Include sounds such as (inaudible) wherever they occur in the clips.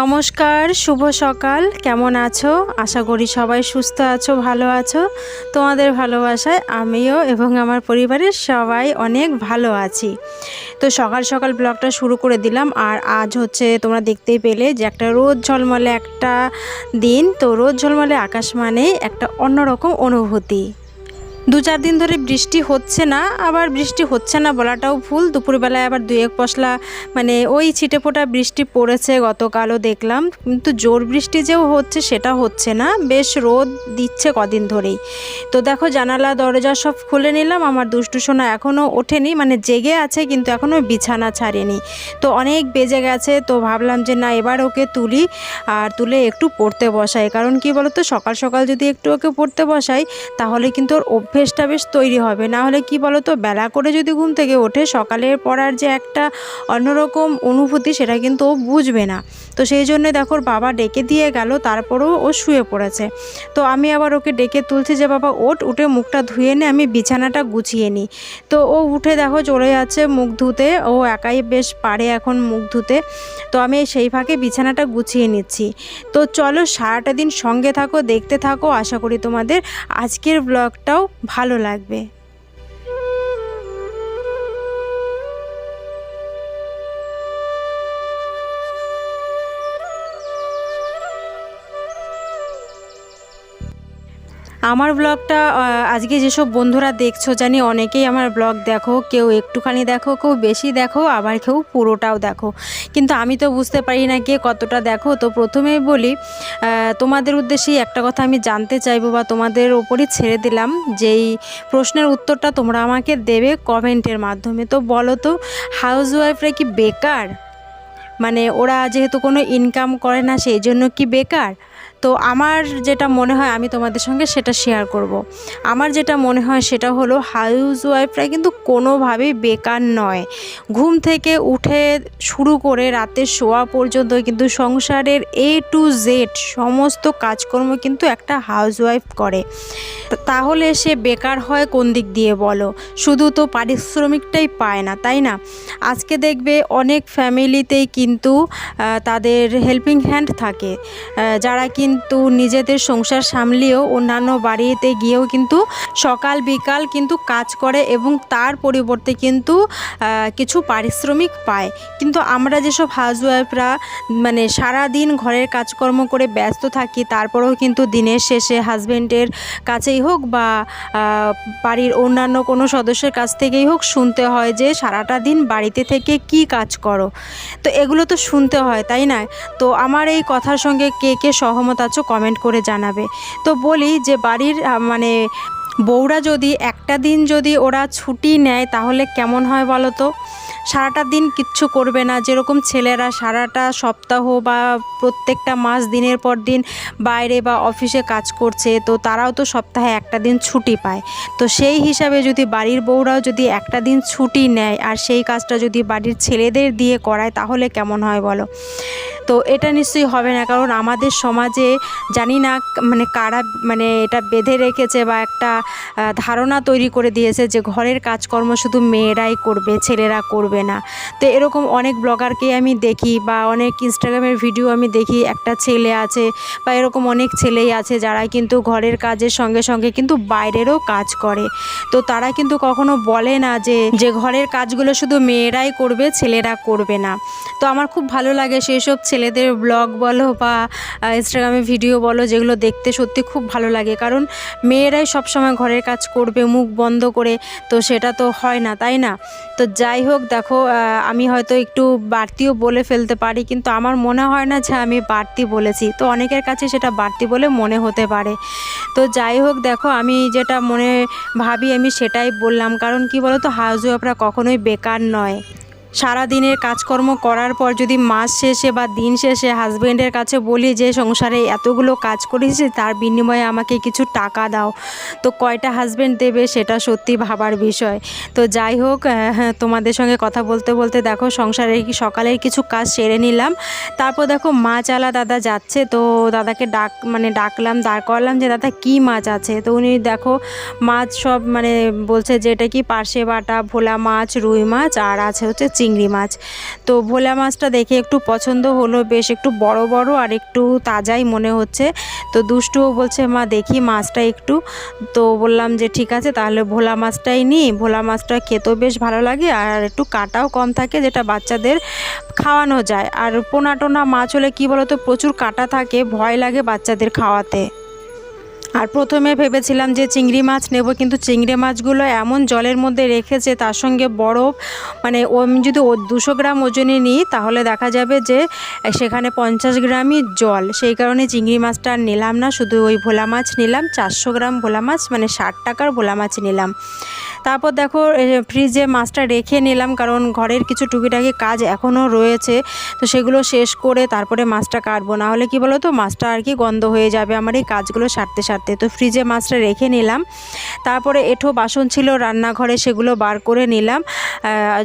নমস্কার, শুভ সকাল। কেমন আছো? আশা করি সবাই সুস্থ আছো, ভালো আছো। তোমাদের ভালোবাসায় আমিও এবং আমার পরিবারের সবাই অনেক ভালো আছি। তো সকাল সকাল ব্লগটা শুরু করে দিলাম। আর আজ হচ্ছে তোমরা দেখতেই পেলে যে একটা রোদ ঝলমলে একটা দিন। তো রোদ ঝলমলে আকাশ মানে একটা অন্যরকম অনুভূতি। দু চার দিন ধরে বৃষ্টি হচ্ছে না, আবার বৃষ্টি হচ্ছে না বলাটাও ভুল। দুপুরবেলায় আবার দু এক পশলা মানে ওই ছিটে ফোটা বৃষ্টি পড়েছে গতকালও দেখলাম। কিন্তু জোর বৃষ্টি যেও হচ্ছে, সেটা হচ্ছে না। বেশ রোদ দিচ্ছে কদিন ধরেই। তো দেখো, জানালা, দরজা সব খুলে নিলাম। আমার দুষ্টু সোনা এখনও ওঠেনি মানে জেগে আছে, কিন্তু এখনও বিছানা ছাড়েনি। তো অনেক বেজে গেছে, তো ভাবলাম যে না, এবার ওকে তুলি আর তুলে একটু পড়তে বসাই। কারণ কি বলতো, সকাল সকাল যদি একটু ওকে পড়তে বসাই, তাহলে কিন্তু ওর অভ্যেসটা বেশ তৈরি হবে। না হলে কি বলো তো বেলা করে যদি ঘুম থেকে ওঠে, সকালের পড়ার যে একটা অন্যরকম অনুভূতি সেটা কিন্তু ও বুঝবে না। তো সেই জন্য দেখো বাবা ডেকে দিয়ে গেল, তারপরেও ও শুয়ে পড়েছে। তো আমি আবার ওকে ডেকে তুলছি যে, বাবা, ওঠ। উঠে মুখটা ধুয়ে নে, আমি বিছানাটা গুছিয়ে নিই। তো ও উঠে দেখো, চলে যাচ্ছে মুখ ধুতে। ও একাই বেশ পারে এখন মুখ ধুতে। তো আমি সেই ফাঁকে বিছানাটা গুছিয়ে নিচ্ছি। তো চলো, সারাটা দিন সঙ্গে থাকো, দেখতে থাকো। আশা করি তোমাদের আজকের ব্লগটাও ভালো লাগবে। আমার ব্লগটা আজকে যেসব বন্ধুরা দেখছ, জানি অনেকেই আমার ব্লগ দেখো, কেউ একটুখানি দেখো, কেউ বেশি দেখো, আবার কেউ পুরোটাও দেখো। কিন্তু আমি তো বুঝতে পারি না কে কতটা দেখো। তো প্রথমেই বলি তোমাদের উদ্দেশ্যেই একটা কথা আমি জানতে চাইব বা তোমাদের ওপরই ছেড়ে দিলাম, যেই প্রশ্নের উত্তরটা তোমরা আমাকে দেবে কমেন্টের মাধ্যমে। তো বলো তো হাউস ওয়াইফরা কি বেকার? মানে ওরা যেহেতু কোনো ইনকাম করে না, সেই জন্য কি বেকার? তো আমার যেটা মনে হয় আমি তোমাদের সঙ্গে সেটা শেয়ার করব। আমার যেটা মনে হয় সেটা হলো হাউস ওয়াইফরা কিন্তু কোনোভাবেই বেকার নয়। ঘুম থেকে উঠে শুরু করে রাতে শোয়া পর্যন্ত কিন্তু সংসারের এ টু জেড সমস্ত কাজকর্ম কিন্তু একটা হাউস ওয়াইফ করে। তাহলে সে বেকার হয় কোন দিক দিয়ে বলো? শুধু তো পারিশ্রমিকটাই পায় না, তাই না? আজকে দেখবে অনেক ফ্যামিলিতেই কিন্তু তাদের হেল্পিং হ্যান্ড থাকে। যারা যারা কিন্তু নিজেদের সংসার সামলিয়েও অন্যান্য বাড়িতে গিয়েও কিন্তু সকাল বিকাল কিন্তু কাজ করে এবং তার পরিবর্তে কিন্তু কিছু পারিশ্রমিক পায়। কিন্তু আমরা যেসব হাউসওয়াইফরা মানে সারা দিন ঘরের কাজকর্ম করে ব্যস্ত থাকি, তারপরেও কিন্তু দিনের শেষে হাজবেন্ডের কাছেই হোক বা বাড়ির অন্যান্য কোনো সদস্যের কাছ থেকেই হোক শুনতে হয় যে সারাটা দিন বাড়িতে থেকে কি কাজ করো। তো এগুলো তো শুনতে হয়, তাই না? তো আমার এই কথার সঙ্গে কে কে সহমত আছো কমেন্ট করে জানাবে। তো বলি যে বাড়ির মানে বউরা যদি একটা দিন যদি ওরা ছুটি নেয় তাহলে কেমন হয় বলো তো? সারাটা দিন কিচ্ছু করবে না। যেরকম ছেলেরা সারাটা সপ্তাহ বা প্রত্যেকটা মাস দিনের পর দিন বাইরে বা অফিসে কাজ করছে, তো তারাও তো সপ্তাহে একটা দিন ছুটি পায়। তো সেই হিসাবে যদি বাড়ির বউরাও যদি একটা দিন ছুটি নেয় আর সেই কাজটা যদি বাড়ির ছেলেদের দিয়ে করায় তাহলে কেমন হয় বলো? তো এটা নিশ্চয়ই হবে না। কারণ আমাদের সমাজে জানি না মানে কারা মানে এটা বেঁধে রেখেছে বা একটা ধারণা তৈরি করে দিয়েছে যে ঘরের কাজকর্ম শুধু মেয়েরাই করবে, ছেলেরা করবে না। তো এরকম অনেক ব্লগারকে আমি দেখি বা অনেক ইনস্টাগ্রামের ভিডিও আমি দেখি, একটা ছেলে আছে বা এরকম অনেক ছেলেই আছে যারা কিন্তু ঘরের কাজের সঙ্গে সঙ্গে কিন্তু বাইরেরও কাজ করে। তো তারা কিন্তু কখনো বলে না যে যে ঘরের কাজগুলো শুধু মেয়েরাই করবে, ছেলেরা করবে না। তো আমার খুব ভালো লাগে সেই সব ছেলেদের ব্লগ বলো বা ইনস্টাগ্রামে ভিডিও বলো, যেগুলো দেখতে সত্যি খুব ভালো লাগে। কারণ মেয়েরাই সবসময় ঘরের কাজ করবে, মুখ বন্ধ করে, তো সেটা তো হয় না, তাই না? তো যাই হোক, দেখো আমি হয়তো একটু বাড়তিও বলে ফেলতে পারি, কিন্তু আমার মনে হয় না যে আমি বাড়তি বলেছি। তো অনেকের কাছে সেটা বাড়তি বলে মনে হতে পারে। তো যাই হোক, দেখো, আমি যেটা মনে ভাবি, আমি সেটাই বললাম। কারণ কি বলো তো হাউস ওয়াইফরা কখনোই বেকার নয়। সারা দিনের কাজকর্ম করার পর যদি মাস শেষে বা দিন শেষে হাজবেন্ডের কাছে বলি যে সংসারে এতগুলো কাজ করেছি তার বিনিময়ে আমাকে কিছু টাকা দাও। তো কয়টা হাজবেন্ড দেবে সেটা সত্যি ভাবার বিষয়। তো যাই হোক হ্যাঁ, তোমাদের সঙ্গে কথা বলতে বলতে দেখো সংসারে সকালের কিছু কাজ সেরে নিলাম। তারপর দেখো মাছ আলা দাদা যাচ্ছে তো দাদাকে ডাক মানে ডাকলাম দাঁড় করালাম যে দাদা কি মাছ আছে? তো উনি দেখো মাছ সব মানে বলছে যে এটা কি পার্শে বাটা ভোলা মাছ রুই মাছ আর আছে হচ্ছে চিংড়ি মাছ। তো ভোলা মাছটা দেখে একটু পছন্দ হলো, বেশ একটু বড় বড় আর একটু তাজাই মনে হচ্ছে। তো দুষ্টুও বলছে, মা, দেখি মাছটা একটু। তো বললাম যে, ঠিক আছে, তাহলে ভোলা মাছটাই নিই ভোলা মাছটা খেতেও বেশ ভালো লাগে আর একটু কাটাও কম থাকে, যেটা বাচ্চাদের খাওয়ানো যায়। আর পোনা টোনা মাছ হলে কী বলতো, প্রচুর কাটা থাকে, ভয় লাগে বাচ্চাদের খাওয়াতে। আর প্রথমে ভেবেছিলাম যে চিংড়ি মাছ নেব, কিন্তু চিংড়ি মাছগুলো এমন জলের মধ্যে রেখেছে, তার সঙ্গে বরফ মানে আমি যদি দুশো গ্রাম ওজনে নিই, তাহলে দেখা যাবে যে সেখানে পঞ্চাশ গ্রামই জল। সেই কারণে চিংড়ি মাছটা আর নিলাম না, শুধু ওই ভোলা মাছ নিলাম, চারশো গ্রাম ভোলা মাছ মানে ষাট টাকার ভোলা মাছ নিলাম। তারপর দেখো ফ্রিজে মাছটা রেখে নিলাম, কারণ ঘরের কিছু টুকিটাকি কাজ এখনও রয়েছে। তো সেগুলো শেষ করে তারপরে মাছটা কাটবো। না হলে কি বলো তো মাছটা আর কি গন্ধ হয়ে যাবে আমার এই কাজগুলো সারতে সারতে। তো ফ্রিজে মাছটা রেখে নিলাম। তারপরে এঠো বাসন ছিল, রান্নাঘরে সেগুলো বার করে নিলাম।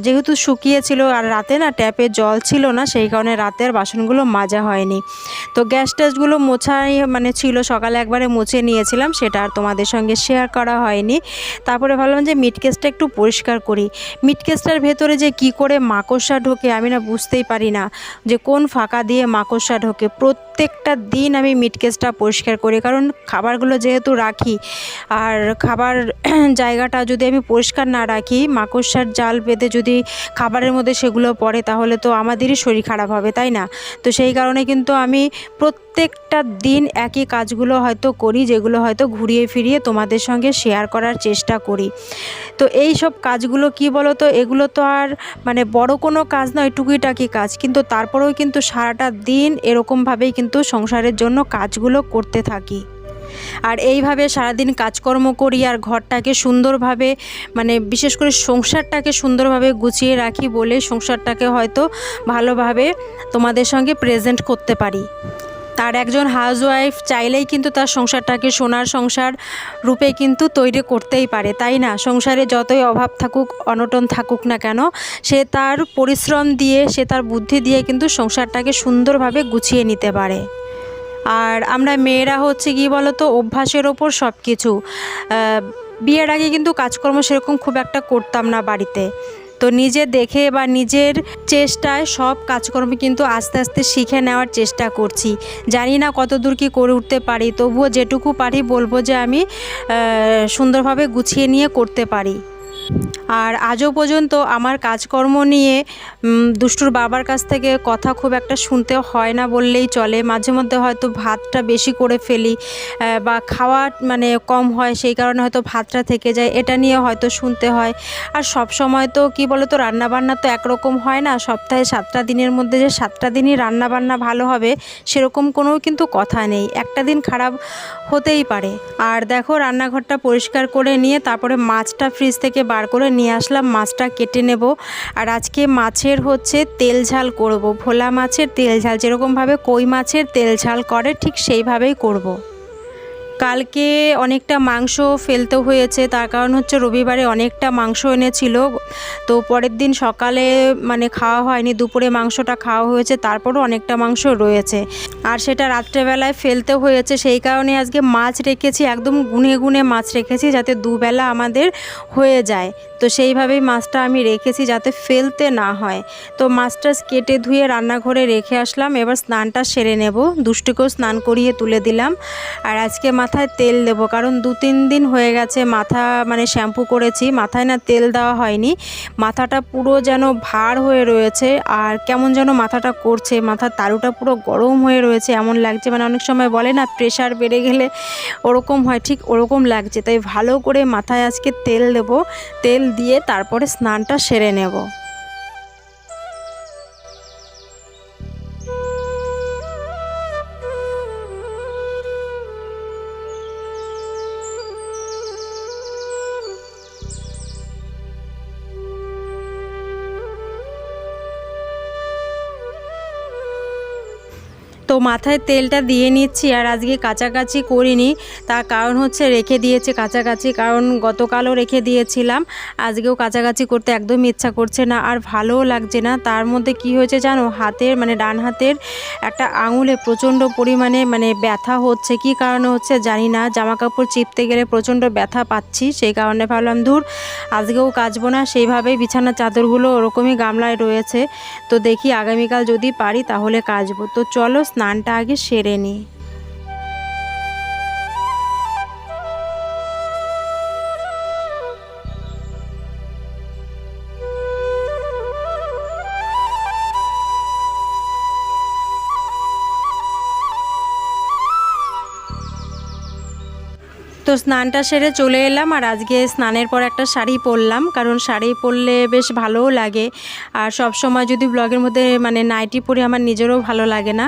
যেহেতু শুকিয়েছিল আর রাতে না ট্যাপে জল ছিল না, সেই কারণে রাতের বাসনগুলো মাজা হয়নি। তো গ্যাস ট্যাসগুলো মোছাই মানে ছিল, সকালে একবারে মুছে নিয়েছিলাম, সেটা আর তোমাদের সঙ্গে শেয়ার করা হয়নি। তারপরে ভাবলাম যে মিট কেসটা একটু পরিষ্কার করি। মিট কেসটার ভেতরে যে কি করে মাকড়সা ঢোকে আমি না বুঝতেই পারি না। যে কোন ফাঁকা দিয়ে মাকড়সা ঢোকে। প্রত্যেকটা দিন আমি মিট কেসটা পরিষ্কার করি। কারণ খাবারগুলো যেহেতু রাখি, আর খাবার (clears throat) জায়গাটা যদি আমি পরিষ্কার না রাখি, মাকড়সার জাল বেঁধে যদি খাবারের মধ্যে সেগুলো পড়ে, তাহলে তো আমাদেরই শরীর খারাপ হবে, তাই না? তো সেই কারণে কিন্তু আমি প্রত্যেকটা দিন একই কাজগুলো হয়তো করি, যেগুলো হয়তো ঘুরিয়ে ফিরিয়ে তোমাদের সঙ্গে শেয়ার করার চেষ্টা করি। তো এই সব কাজগুলো কি বলো তো এগুলো তো আর মানে বড় কোনো কাজ নয়, টুকিটাকি কাজ। কিন্তু তারপরেও কিন্তু সারাটা দিন এরকমভাবেই কিন্তু সংসারের জন্য কাজগুলো করতে থাকি। আর এইভাবে সারাদিন কাজকর্ম করি আর ঘরটাকে সুন্দরভাবে মানে বিশেষ করে সংসারটাকে সুন্দরভাবে গুছিয়ে রাখি বলে সংসারটাকে হয়তো ভালোভাবে তোমাদের সঙ্গে প্রেজেন্ট করতে পারি। তার একজন হাউসওয়াইফ চাইলেই কিন্তু তার সংসারটাকে সোনার সংসার রূপে কিন্তু তৈরি করতেই পারে, তাই না? সংসারে যতই অভাব থাকুক, অনটন থাকুক না কেন, সে তার পরিশ্রম দিয়ে, সে তার বুদ্ধি দিয়ে কিন্তু সংসারটাকে সুন্দরভাবে গুছিয়ে নিতে পারে। আর আমরা মেয়েরা হচ্ছে কি বলতো, অভ্যাসের ওপর সব কিছু বিয়ের আগে কিন্তু কাজকর্ম সেরকম খুব একটা করতাম না বাড়িতে। তো নিজে দেখে বা নিজের চেষ্টায় সব কাজকর্ম কিন্তু আস্তে আস্তে শিখে নেওয়ার চেষ্টা করছি। জানি না কত দূর কি করে উঠতে পারি, তবুও যেটুকু পারি বলব যে আমি সুন্দরভাবে গুছিয়ে নিয়ে করতে পারি। আর আজও পর্যন্ত আমার কাজকর্ম নিয়ে দুষ্টুর বাবার কাছ থেকে কথা খুব একটা শুনতে হয় না বললেই চলে। মাঝে মধ্যে হয়তো ভাতটা বেশি করে ফেলি বা খাওয়া মানে কম হয়, সেই কারণে হয়তো ভাতটা থেকে যায়। এটা নিয়ে হয়তো শুনতে হয়। আর সব সময় তো কি বলো তো রান্নাবান্না তো একরকম হয় না। সপ্তাহে সাতটা দিনের মধ্যে যে সাতটা দিনই রান্নাবান্না ভালো হবে, সেরকম কোনো কিন্তু কথা নেই। একটা দিন খারাপ হতেই পারে। আর দেখো, রান্নাঘরটা পরিষ্কার করে নিয়ে, তারপরে মাছটা ফ্রিজ থেকে বার করে নিয়ে আসলাম, মাছটা কেটে নেব আর আজকে মাছের হচ্ছে তেল ঝাল করব ভোলা মাছের তেল ঝাল, যেরকমভাবে কই মাছের তেল ঝাল করে, ঠিক সেইভাবেই করব। কালকে অনেকটা মাংস ফেলতে হয়েছে, তার কারণ হচ্ছে রবিবারে অনেকটা মাংস এনেছিল। তো পরের দিন সকালে মানে খাওয়া হয়নি, দুপুরে মাংসটা খাওয়া হয়েছে, তারপরও অনেকটা মাংস রয়েছে। আর সেটা রাত্রেবেলায় ফেলতে হয়েছে, সেই কারণে আজকে মাছ রেখেছি, একদম গুনে গুনে মাছ রেখেছি যাতে দুবেলা আমাদের হয়ে যায়। তো সেইভাবেই মাছটা আমি রেখেছি যাতে ফেলতে না হয়। তো মাছটা কেটে ধুয়ে রান্নাঘরে রেখে আসলাম, এবার স্নানটা সেরে নেব। দুষ্টুকেও স্নান করিয়ে তুলে দিলাম। আর আজকে মাথায় তেল দেব, কারণ দু তিন দিন হয়ে গেছে মাথা মানে শ্যাম্পু করেছি, মাথায় না তেল দেওয়া হয়নি। মাথাটা পুরো যেন ভার হয়ে রয়েছে, আর কেমন যেন মাথাটা করছে, মাথার তারুটা পুরো গরম হয়ে রয়েছে, এমন লাগছে মানে অনেক সময় বলে না প্রেশার বেড়ে গেলে ওরকম হয়, ঠিক ওরকম লাগছে। তাই ভালো করে মাথায় আজকে তেল দেব, তেল দিয়ে তারপরে স্নানটা সেরে নেব। মাথায় তেলটা দিয়ে নিচ্ছি আর আজকে কাছাকাছি করিনি। তার কারণ হচ্ছে রেখে দিয়েছে কাছাকাছি কারণ গতকালও রেখে দিয়েছিলাম। আজকেও কাছাকাছি করতে একদম ইচ্ছা করছে না আর ভালোও লাগছে না। তার মধ্যে কি হয়েছে জানো? হাতের মানে ডান হাতের একটা আঙুলে প্রচণ্ড পরিমাণে মানে ব্যথা হচ্ছে। কি কারণে হচ্ছে জানি না। জামা কাপড় চিপতে গেলে প্রচণ্ড ব্যথা পাচ্ছি, সেই কারণে ভাবলাম, ধুর, আজকেও কাচবো না। সেইভাবেই বিছানার চাদরগুলো ওরকমই গামলায় রয়েছে। তো দেখি আগামীকাল যদি পারি তাহলে কাচবো। তো চলো স্নানটা আগে সেরে নিই তো স্নানটা সেরে চলে এলাম আর আজকে স্নানের পর একটা শাড়ি পরলাম, কারণ শাড়ি পরলে বেশ ভালোও লাগে। আর সব সময় যদি ব্লগের মধ্যে মানে নাইটি পরে আমার নিজেরও ভালো লাগে না।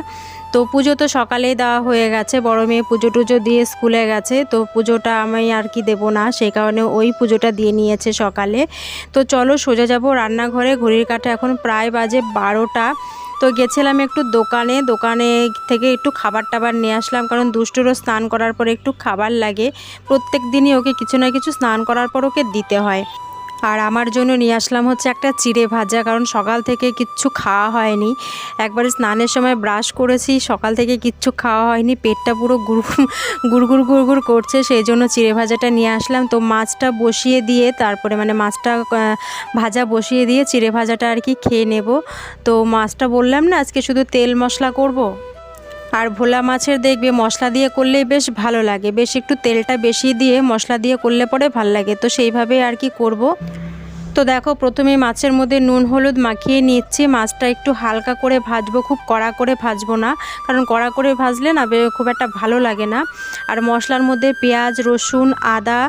তো পুজো তো সকালেই দেওয়া হয়ে গেছে, বড় মেয়ে পুজো টুজো দিয়ে স্কুলে গেছে, তো পুজোটা আমি আর কি দেবো না, সেই কারণে ওই পুজোটা দিয়ে নিয়েছে সকালে। তো চলো সোজা যাব রান্নাঘরে, ঘড়ির কাঠে এখন প্রায় বাজে বারোটা। তো গেছিলাম একটু দোকানে দোকানে থেকে একটু খাবার টাবার নিয়ে আসলাম কারণ দুষ্টুরও স্নান করার পরে একটু খাবার লাগে। প্রত্যেক দিনই ওকে কিছু না কিছু স্নান করার পর ওকে দিতে হয়। আর আমার জন্য নিয়ে আসলাম হচ্ছে একটা চিড়ে ভাজা, কারণ সকাল থেকে কিচ্ছু খাওয়া হয়নি। একবারে স্নানের সময় ব্রাশ করেছি, সকাল থেকে কিচ্ছু খাওয়া হয়নি, পেটটা পুরো গুড় গুড়গুড় গুড়গুড় করছে, সেই জন্য চিড়ে ভাজাটা নিয়ে আসলাম। তো মাছটা বসিয়ে দিয়ে, তারপরে মানে মাছটা ভাজা বসিয়ে দিয়ে চিড়ে ভাজাটা আর কি খেয়ে নেব। তো মাছটা বললাম না, আজকে শুধু তেল মশলা করব। আর ভোলা মাছের দেখবে মশলা দিয়ে করলেই বেশ ভালো লাগে। বেশ একটু তেলটা বেশি দিয়ে মশলা দিয়ে করলে পরে ভালো লাগে। তো সেইভাবে আর কি করব। তো দেখো, প্রথমে মাছের মধ্যে নুন, হলুদ মাখিয়ে নিচ্ছি। মাছটা একটু হালকা করে ভাজবো, খুব কড়া করে ভাজবো না। কারণ কড়া করে ভাজলে না খুব একটা ভালো লাগে না। আর মশলার মধ্যে পেঁয়াজ, রসুন, আদা,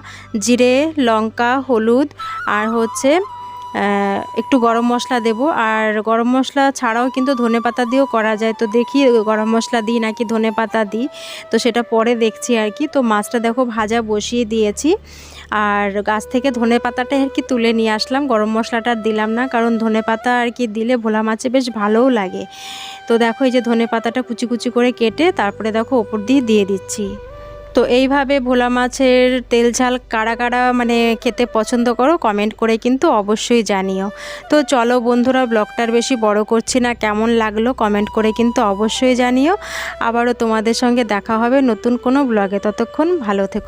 জিরে, লঙ্কা, হলুদ আর হচ্ছে একটু গরম মশলা দেব। আর গরম মশলা ছাড়াও কিন্তু ধনে পাতা দিয়েও করা যায়। তো দেখি গরম মশলা দিই নাকি ধনে পাতা দিই। তো সেটা পরে দেখছি আর কি। তো মাছটা দেখো ভাজা বসিয়ে দিয়েছি। আর গাছ থেকে ধনে পাতাটা আর কি তুলে নিয়ে আসলাম। গরম মশলাটা দিলাম না, কারণ ধনে পাতা আর কি দিলে ভোলা মাছে বেশ ভালোও লাগে। তো দেখো এই যে ধনে পাতাটা কুচি কুচি করে কেটে তারপরে দেখো ওপর দিয়ে দিয়ে দিচ্ছি। তো এইভাবে ভোলা মাছের তেল ঝাল কারা কারা মানে খেতে পছন্দ করো কমেন্ট করে কিন্তু অবশ্যই জানিও। তো চলো বন্ধুরা, ব্লগটার বেশি বড় করছি না, কেমন লাগল কমেন্ট করে কিন্তু অবশ্যই জানিও। আবারও তোমাদের সঙ্গে দেখা হবে নতুন কোনো ব্লগে, ততক্ষণ ভালো থেকো।